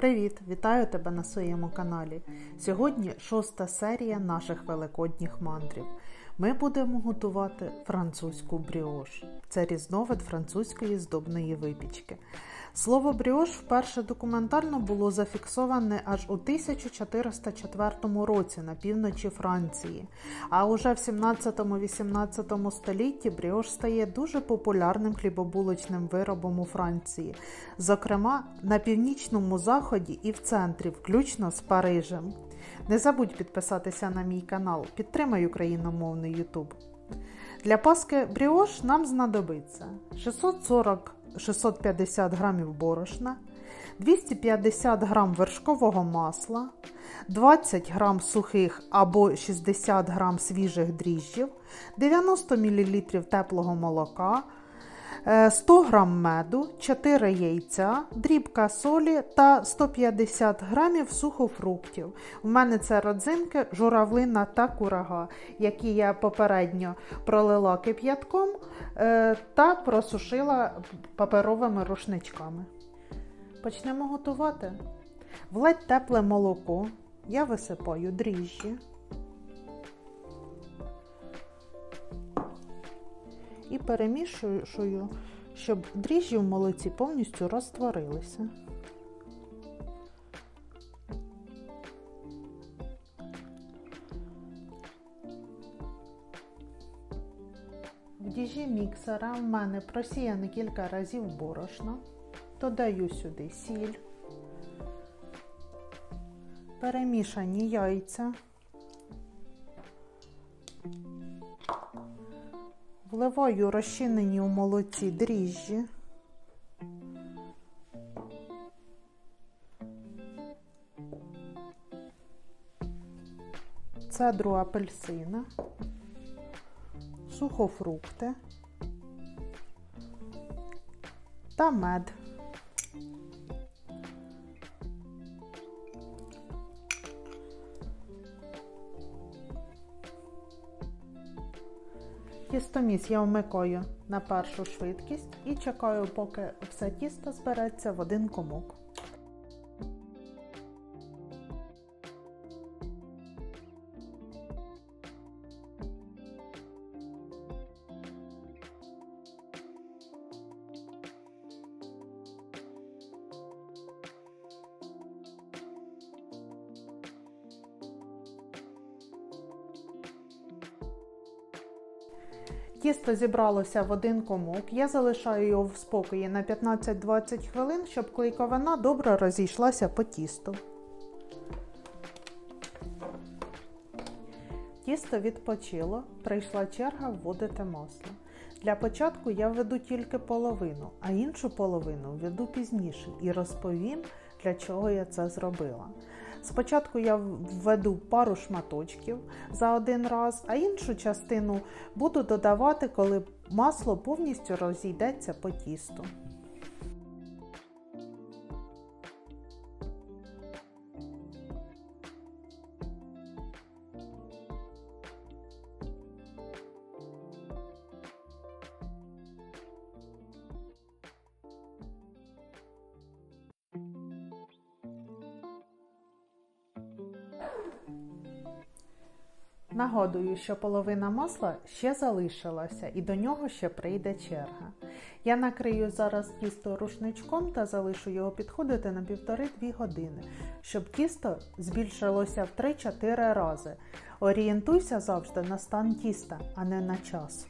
Привіт! Вітаю тебе на своєму каналі. Сьогодні шоста серія наших великодніх мандрів. Ми будемо готувати французьку бріош. Це різновид французької здобної випічки. Слово бріош вперше документально було зафіксоване аж у 1404 році на півночі Франції. А уже в 17-18 столітті бріош стає дуже популярним хлібобулочним виробом у Франції, зокрема на північному заході і в центрі, включно з Парижем. Не забудь підписатися на мій канал, підтримай україномовний YouTube. Для паски бріош нам знадобиться 640 650 г борошна, 250 г вершкового масла, 20 г сухих або 60 г свіжих дріжджів, 90 мл теплого молока. 100 г меду, 4 яйця, дрібка солі та 150 г сухофруктів. У мене це родзинки, журавлина та курага, які я попередньо пролила кип'ятком е, та просушила паперовими рушничками. Почнемо готувати. Владь тепле молоко, я висипаю дріжджі. І перемішую, щоб дріжджі в молоці повністю розтворилися. В діжі міксера в мене просіяне кілька разів борошно, додаю сюди сіль, перемішані яйця. Вливаю розчинені у молоці дріжджі. Цедру апельсина, сухофрукти та мед. Тістоміс я вмикаю на першу швидкість і чекаю, поки все тісто збереться в один комок. Тісто зібралося в один комок. Я залишаю його в спокої на 15-20 хвилин, щоб клейковина добре розійшлася по тісту. Тісто відпочило, прийшла черга вводити масло. Для початку я введу тільки половину, а іншу половину введу пізніше і розповім, для чого я це зробила. Спочатку я введу пару шматочків за один раз, а іншу частину буду додавати, коли масло повністю розійдеться по тісту. Нагодую, що половина масла ще залишилася і до нього ще прийде черга. Я накрию зараз тісто рушничком та залишу його підходити на 1,5-2 години, щоб тісто збільшилося в 3-4 рази. Орієнтуйся завжди на стан тіста, а не на час.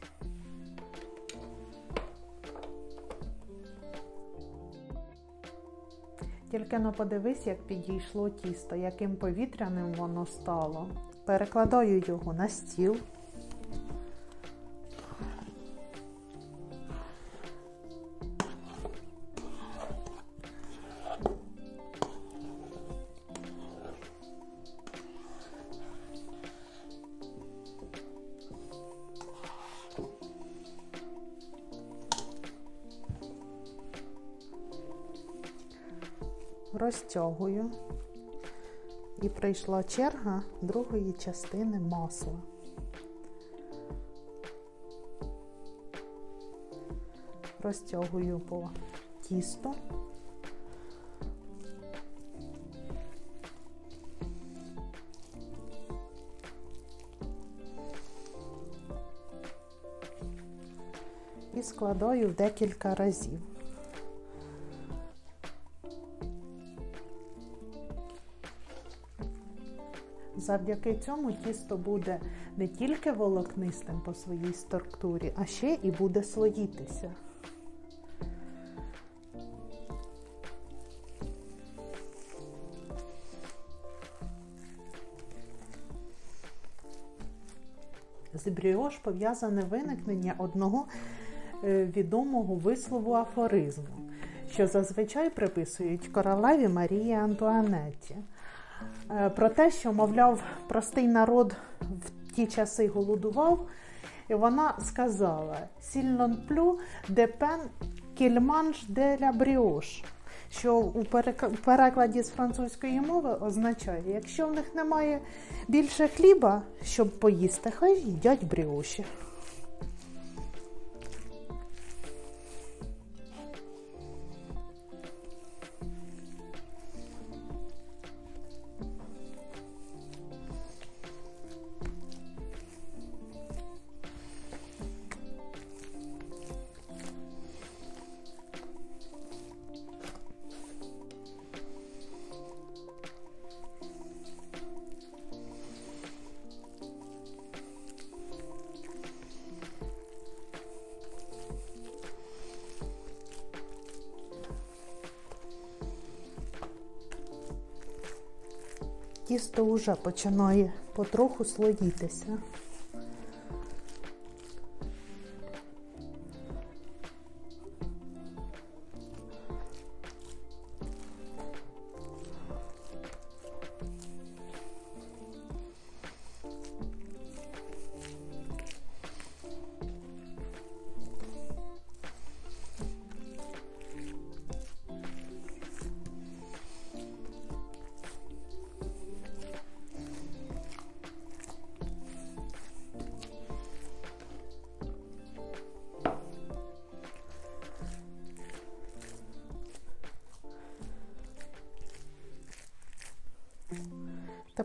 Тільки но подивись, як підійшло тісто, яким повітряним воно стало перекладаю його на стіл. розтягую. І прийшла черга другої частини масла. Розтягую по тісту. І складаю в декілька разів. Завдяки цьому тісто буде не тільки волокнистим по своїй структурі, а ще і буде слоїтися. З бріош пов'язане виникнення одного е, відомого вислову афоризму, що зазвичай приписують королеві Марії Антуанетті. Е, Про те, що, мовляв, простий народ в ті часи голодував, і вона сказала: «Сільнон плю де пен кільманш де ля бріош що у перекладі з французької мови означає, якщо в них немає більше хліба, щоб поїсти, хай їдять бріоші. Тісто вже починає потроху слоїтися.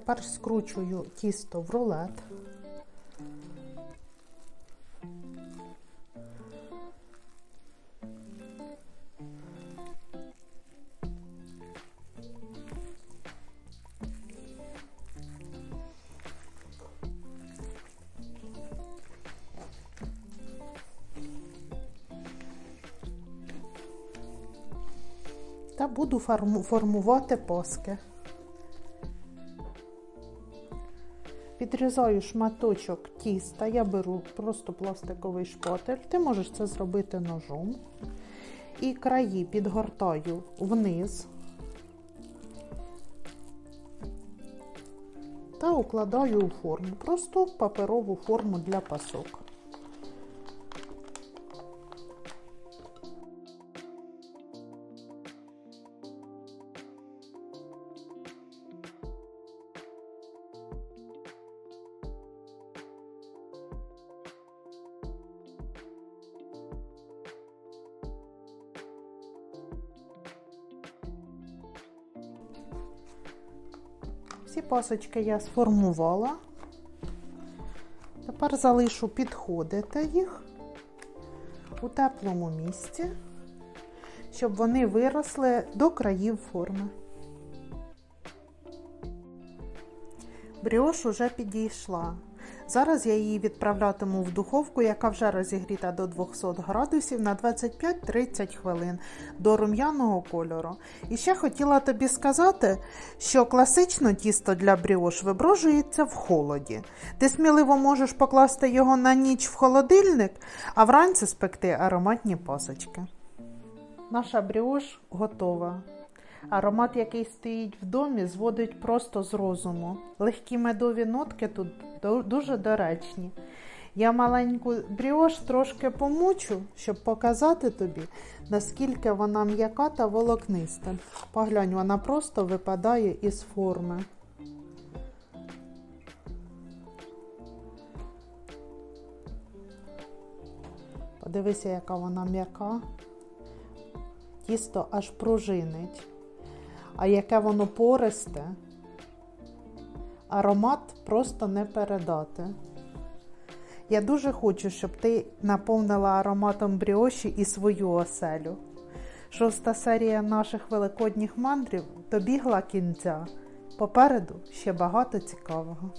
Тепер скручую тісто в рулет. Та буду формувати паски. Підрізаю шматочок тіста, я беру просто пластиковий шпатель, ти можеш це зробити ножом. І краї підгортаю вниз та укладаю у форму, просто паперову форму для пасок. Всі пасочки я сформувала. Тепер залишу підходити їх у теплому місці, щоб вони виросли до країв форми. Бріош уже підійшла. Зараз я її відправлятиму в духовку, яка вже розігріта до 200 градусів на 25-30 хвилин до рум'яного кольору. І ще хотіла тобі сказати, що класично тісто для бріош виброжується в холоді. Ти сміливо можеш покласти його на ніч в холодильник, а вранці спекти ароматні пасочки. Наша бріош готова. Аромат, який стоїть в домі, зводить просто з розуму. Легкі медові нотки тут дуже доречні. Я маленьку бріош трошки помучу, щоб показати тобі, наскільки вона м'яка та волокниста. Поглянь, вона просто випадає із форми. Подивися, яка вона м'яка. Тісто аж пружинить а яке воно пористе, аромат просто не передати. Я дуже хочу, щоб ти наповнила ароматом бріоші і свою оселю. Шоста серія наших великодніх мандрів добігла кінця. Попереду ще багато цікавого.